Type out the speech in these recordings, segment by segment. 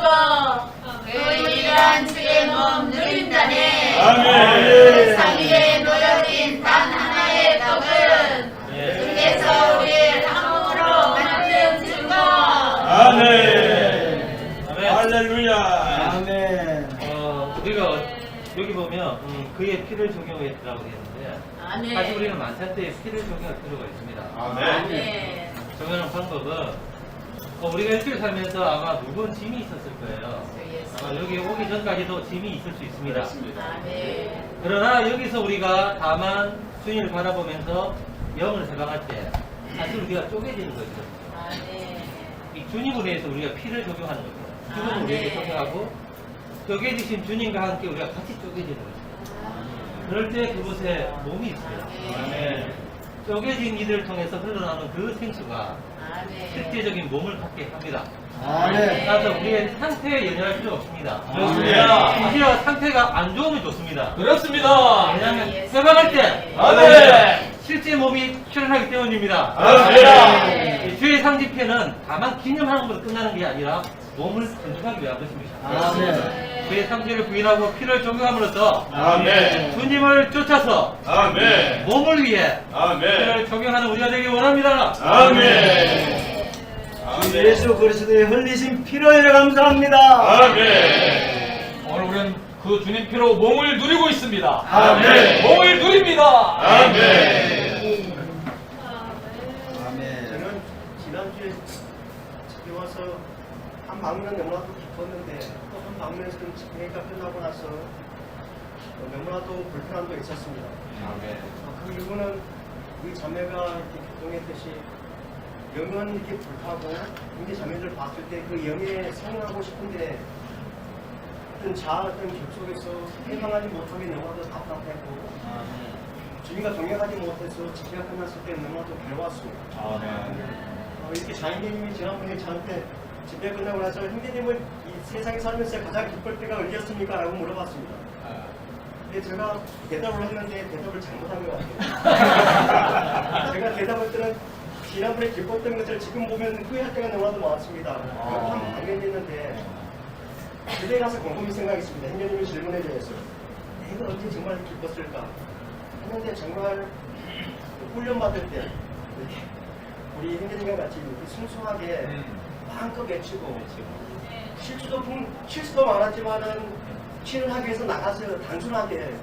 먹어 의리한 주의 몸 누린다네 아멘. 상 위에 놓여진 단 하나의 떡은 주께서 우리의 한몸으로 만든 증거 아멘. 아멘. 할렐루야. 아멘. 어, 우리가 여기 보면 음, 그의 피를 적용했다고 아멘 사실 우리는 만찬 때에 피를 적용할 필요가 있습니다. 아멘. 아멘 적용하는 방법은 어, 우리가 일주일 살면서 아마 무거운 짐이 있었을 거예요. 아마 여기 오기 전까지도 짐이 있을 수 있습니다. 아멘 그러나 여기서 우리가 다만 주님을 바라보면서 영을 세방할 때 사실 우리가 쪼개지는 거죠. 아멘 이 주님을 위해서 우리가 피를 적용하는 거죠. 주님을 아, 우리에게 네. 적용하고 쪼개지신 주님과 함께 우리가 같이 쪼개지는 거죠. 그럴 때 그곳에 몸이 있어요. 쪼개진 이들을 통해서 흘러나오는 그 생수가 실제적인 몸을 갖게 합니다. 아멘. 따라서 우리의 상태에 연연할 필요 없습니다. 그렇습니다. 오히려 상태가 안 좋으면 좋습니다. 그렇습니다. 왜냐하면 회방할 때 아멘. 실제 몸이 출현하기 때문입니다. 아멘. 이 주의 상집회는 다만 기념하는 것으로 끝나는 게 아니라 몸을 건축하기 위한 것입니다. 아멘. 주의 상태를 부인하고 피를 적용함으로써 아멘. 주님을 쫓아서 아멘. 몸을 위해 아멘. 피를 적용하는 우리가 되기 원합니다. 아멘. 주 예수 그리스도의 흘리신 피로 인해 감사합니다. 아멘. 오늘 우리는 그 주님 피로 몸을 누리고 있습니다. 아멘. 몸을 누립니다. 아멘. 아멘. 저는 지난주에 집에 와서 한 방면 너무나도 기뻤는데 또 한 방면에서는 집회가 끝나고 나서 어, 너무나도 불편함도 있었습니다. 어, 그 이유는 우리 자매가 이렇게 교통했듯이 영은 이렇게 불타고 우리 자매들 봤을 때 그 영에 성행하고 싶은데 어떤 자아 어떤 길 속에서 해방하지 못하게 너무나도 답답했고 주님과 동행하지 못해서 집회가 끝났을 때 너무나도 괴로웠습니다. 어, 이렇게 장인님이 지난번에 저한테 집회 끝나고 나서 형제님은 이 세상에 살면서 가장 기쁠 때가 언제였습니까? 라고 물어봤습니다. 근데 제가 대답을 했는데 대답을 잘못한 것 같아요. 제가 대답할 때는 지난번에 기뻤던 것을 지금 보면 후회할 때가 너무나도 많습니다. 그한 방면이 있는데 그때 가서 곰곰이 생각했습니다. 형제님이 질문에 대해서 내가 언제 정말 기뻤을까? 했는데 정말 훈련 받을 때 우리 형제님과 같이 이렇게 순수하게 마 음껏 외치고 실수도 품- 실수도 많았지만은 치를 하기 위해서 나가서 단순하게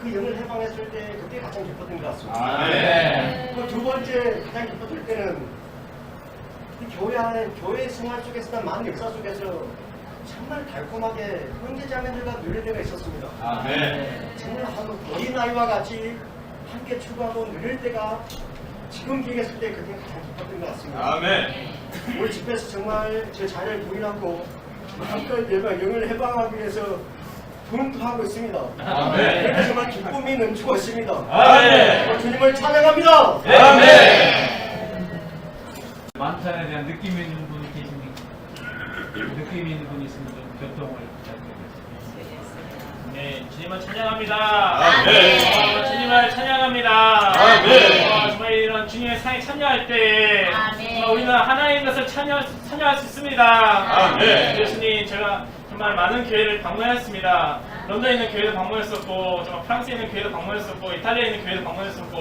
그 영을 해방했을 때 그때 가장 기뻤던 것 같습니다. 아멘. 그두 번째 가장 기뻤을 때는 이 교회 안에 교회 생활 속에서 많은 역사 속에서 정말 달콤하게 형제 자매들과 누릴 때가 있었습니다. 아멘. 정말 하고 어린 아이와 같이 함께 추구하고 누릴 때가 지금 기억했을 때 그게 가장 기뻤던 것 같습니다. 아멘. 우리 집에서 정말 제 자녀를 부인하고 마음껏 내가 영을 해방하기 위해서 분투하고 있습니다. 아멘. 그래서 정말 기쁨이 넘치고 있습니다. 아멘. 주님을 찬양합니다. 아멘. 만찬에 대한 느낌 있는 분이 계십니까? 느낌 있는 분이 있으면 좀 교통을 부탁드리겠습니다. 네, 주님을 찬양합니다. 아멘. 어, 주님을 찬양합니다. 아멘. 주님의 상에 참여할 때 아멘. 어, 우리는 하나님 것을 참여, 참여할 수 있습니다. 아멘. 예수님, 제가 정말 많은 교회를 방문했습니다. 런던에 있는 교회도 방문했었고, 정말 프랑스에 있는 교회도 방문했었고, 이탈리아에 있는 교회도 방문했었고,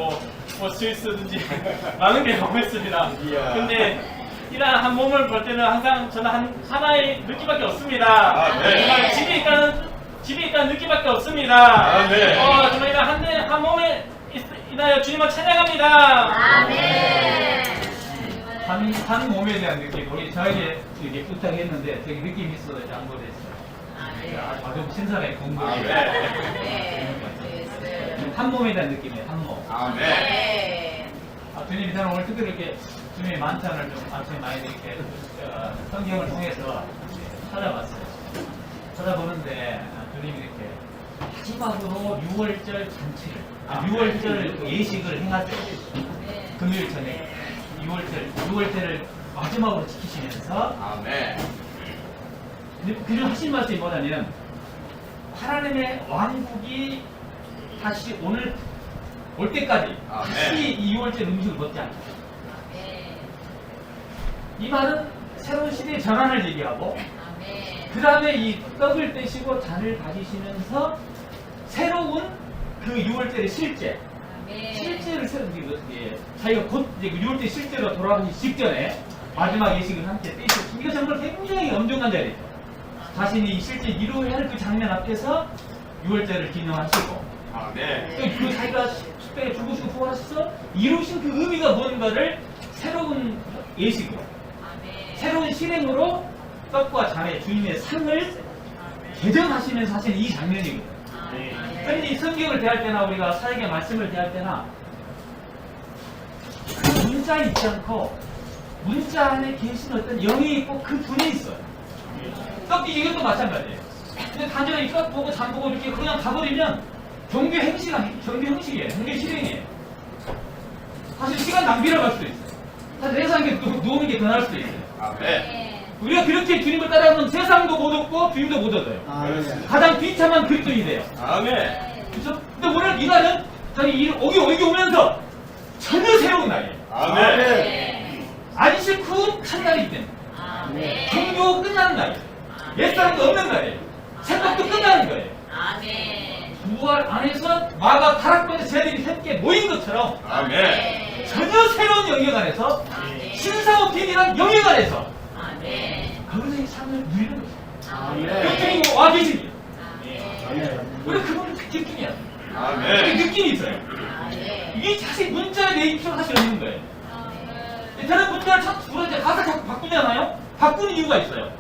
뭐 스위스든지 많은 교회 방문했습니다. 근데 이러한 한 몸을 볼 때는 항상 저는 한 하나의 느낌밖에 없습니다. 아멘. 정말 집에 있다는 집에 있다는 느낌밖에 없습니다. 아멘. 어, 정말 이런 한, 대- 한 몸에 있- 인하여 주님을 찬양합니다. 아멘 한, 한 몸에 대한 느낌, 우리 저에게 이렇게 부탁했는데 되게 느낌이 있어서 장고됐어요. 아주, 아주 신선해, 궁금해. 아멘. 네한 몸에 대한 느낌이에요, 한 몸. 아멘. 네 아, 주님이 저는 오늘 특별히 이렇게 주님의 만찬을 좀 아침에 많이 이렇게 어, 성경을 통해서 찾아봤어요. 찾아보는데 아, 주님이 이렇게 마지막으로 6월절 잔치를, 아, 6월절 예식을 행하세요. 금요일 저녁에 6월절, 6월절을 마지막으로 지키시면서 아멘. 그중 하신 말씀이 뭐냐면 하나님의 왕국이 다시 오늘 올 때까지 아멘. 다시 이 6월절 음식을 먹지 않다. 이 말은 새로운 시대의 전환을 얘기하고 아멘 그 다음에 이 떡을 떼시고 잔을 가지시면서 새로운 그 6월절의 실제, 실제를 새로 이제 어떻게 자기가 곧 이제 그 6월절 실제로 돌아가기 직전에 마지막 예식을 함께 떼시고 이거 정말 굉장히 엄중한 자리죠. 자신이 실제 이루어야 할 그 장면 앞에서 6월절을 기념하시고. 아멘. 또그 자기가 숙배에 죽으시고 부활하셔서 이루신 그 의미가 뭔가를 새로운 예식으로 새로운 실행으로 떡과 잔의 주님의 상을 개정하시면서 하시는 이 장면이거든요. 흔히 성경을 대할 때나 우리가 사역의 말씀을 대할 때나 그 문자에 있지 않고 문자 안에 계신 어떤 영이 있고 그 분이 있어요. 떡이 이것도 마찬가지예요. 근데 단순히 떡 보고 잠 보고 이렇게 그냥 가버리면 종교 행식 아니 종교 형식이에요. 종교 실행이에요. 사실 시간 낭비라고 할 수도 있어요. 사실 세상에 누- 누우는 게 더 나을 수도 있어요. 아멘. 우리가 그렇게 주님을 따라가면 세상도 못 얻고 주님도 못 얻어요. 아멘. 가장 비참한 그리스도인이 돼요. 아멘. 그렇죠? 근데 오늘 이 날은 저희 이 오기 오기 오면서 전혀 새로운 날이에요. 아멘. 안식 후 첫날이기 때문에 종교 끝나는 날이에요. 옛사람도 없는 날이에요. 생각도 끝나는 거예요. 부활 안에서 마가 타락번에 쟤들이 함께 모인 것처럼 아멘. 전혀 새로운 영역 안에서 신사업 비밀한 영역 안에서 거기서 이 삶을 누리는 거죠. 여기 주님 와 계십니다. 우리 그분을 느낌이야. 그 아멘. 느낌이 있어요. 이게 사실 문자에 내 입장 사실 없는 거예요. 저는 문자를 자꾸 부르이 가사 자꾸 바꾸잖아요. 바꾸는 이유가 있어요.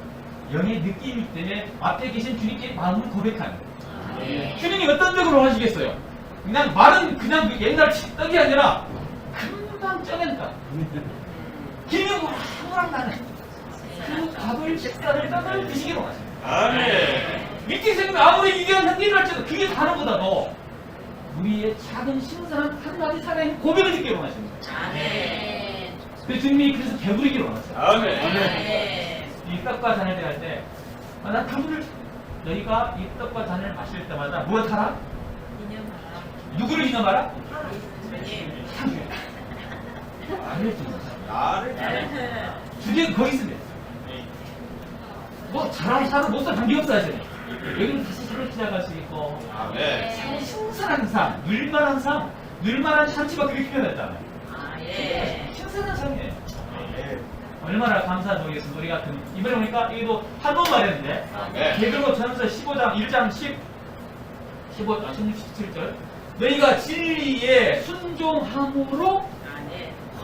영의 느낌이기 때문에 앞에 계신 주님께 마음을 고백하는 거예요. 주님이 어떤 적으로 하시겠어요? 그냥 말은 그냥 그 옛날 떡이 아니라 금방 쪄낸다. 기념으로 아무랑 나는 그 밥을 식사를 떡을 드시기로 하십니다. 아멘. 밑에 생각 아무리 위대한 현대를 할지라도 그게 다른보다도 우리의 작은 신선한 한마디 사랑의 고백을 듣기로 원하십니다. 그 주님이 그래서 배부르기로 원하세요. 아멘. 이 떡과 잔을 대할 때, 아, 난 그분을, 너희가 이 떡과 잔을 마실 때마다 무엇 하라? 누구를 기념하라? 하나님. 나를 기념하라. 나를 주제가 거기 있습니다. 뭐, 잘하는 사람 못살 관계없어 하시네. 여기는 다시 새로 시작할 수 있고, 아멘. 참 신선한 삶, 늘만한 삶, 늘만한 잔치가 그렇게 표현했잖아요. 신선한 삶이에요. 얼마나 감사한 모르겠습니다. 우리 같은 이번에 보니까 이거 한번 말했는데 네. 베드로 전서 15장 1장 10 15 아, 16, 17절 너희가 진리에 순종함으로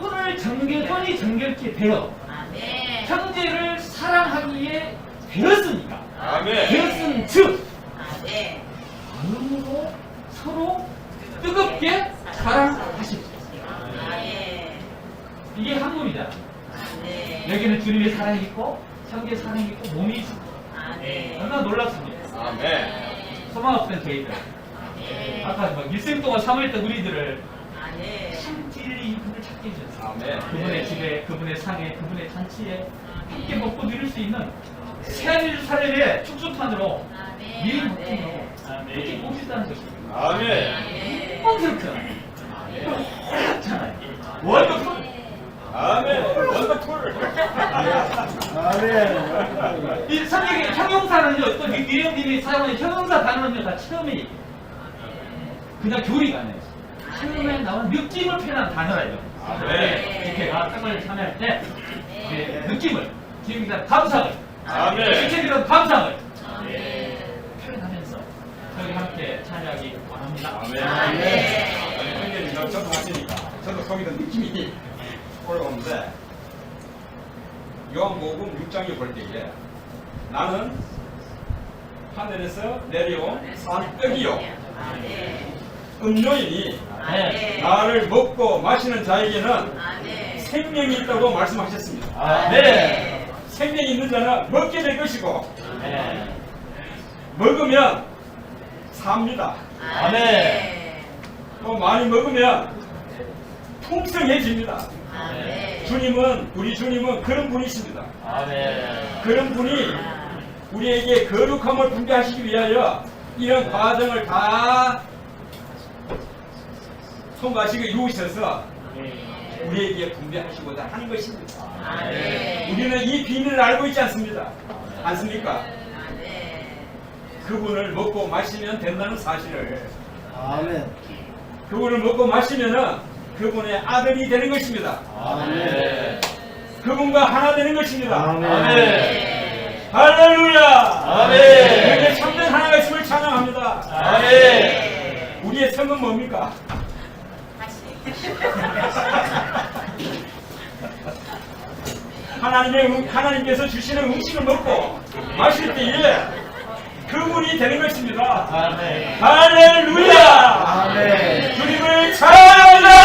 혼을 정결 혼이 정결케 되어 형제를 사랑하기에 되었으니까 아멘. 되었은 즉 마음으로 서로 뜨겁게 사랑하십시오. 이게 한문이잖아. 여기는 주님의 사랑이 있고 형제의 사랑이 있고 몸이 있고 얼마나 놀랍습니까? 아멘. 소망 없던 저희들 아까 막 일생 동안 사모했던 우리들을 참 진리 그분을 찾게 해주셨어요. 아멘. 그분의 집에, 그분의 상에, 그분의 잔치에 함께 먹고 누릴 수 있는 새하늘 사례의 축소판으로 미리 먹고 이렇게 모시다는 것입니다. 아멘. 뻔스럽잖아요. 놀랍잖아요. 원더풀. 아멘. 원더풀. 아멘. 이 성경의 형용사는요, 또 미리엄님이 사용하는 형용사 단어는요, 다 처음에 얘기해요. 그냥 교리가 아니에요. 처음에 나온 느낌을 표현한 단어라요. 아, 네. 이렇게 아, 떡을 참여할 때, 예, 느낌을, 지금이다 감상을, 아멘. 실제로 감상을 표현하면서 저희 함께 참여하기 원합니다. 아멘. 형님이 너무 접근하시니까 저도 거기서 느낌이 올라오는데 요한복음 6장에 볼 때에 나는 하늘에서 내려온 산떡이요 음료이니 네. 나를 먹고 마시는 자에게는 생명이 있다고 말씀하셨습니다. 아, 네. 생명이 있는 자는 먹게 될 것이고 네. 먹으면 삽니다. 아멘. 또 많이 먹으면 풍성해집니다. 주님은 우리 주님은 그런 분이십니다. 아멘. 그런 분이 우리에게 거룩함을 분배하시기 위하여 이런 과정을 다 통과하시고 이루셔서 우리에게 분배하시고자 하는 것입니다. 우리는 이 비밀을 알고 있지 않습니다. 않습니까? 그분을 먹고 마시면 된다는 사실을 아멘. 그분을 먹고 마시면은 그분의 아들이 되는 것입니다. 아멘. 그분과 하나 되는 것입니다. 아멘. 할렐루야! 아멘. 이렇게 참된 하나가 있음을 찬양합니다. 아멘. 우리의 삶은 뭡니까? 하나님의 음- 하나님께서 주시는 음식을 먹고 마실 때에 그분이 되는 것입니다. 아멘. 할렐루야! 아멘. 주님을 찬양!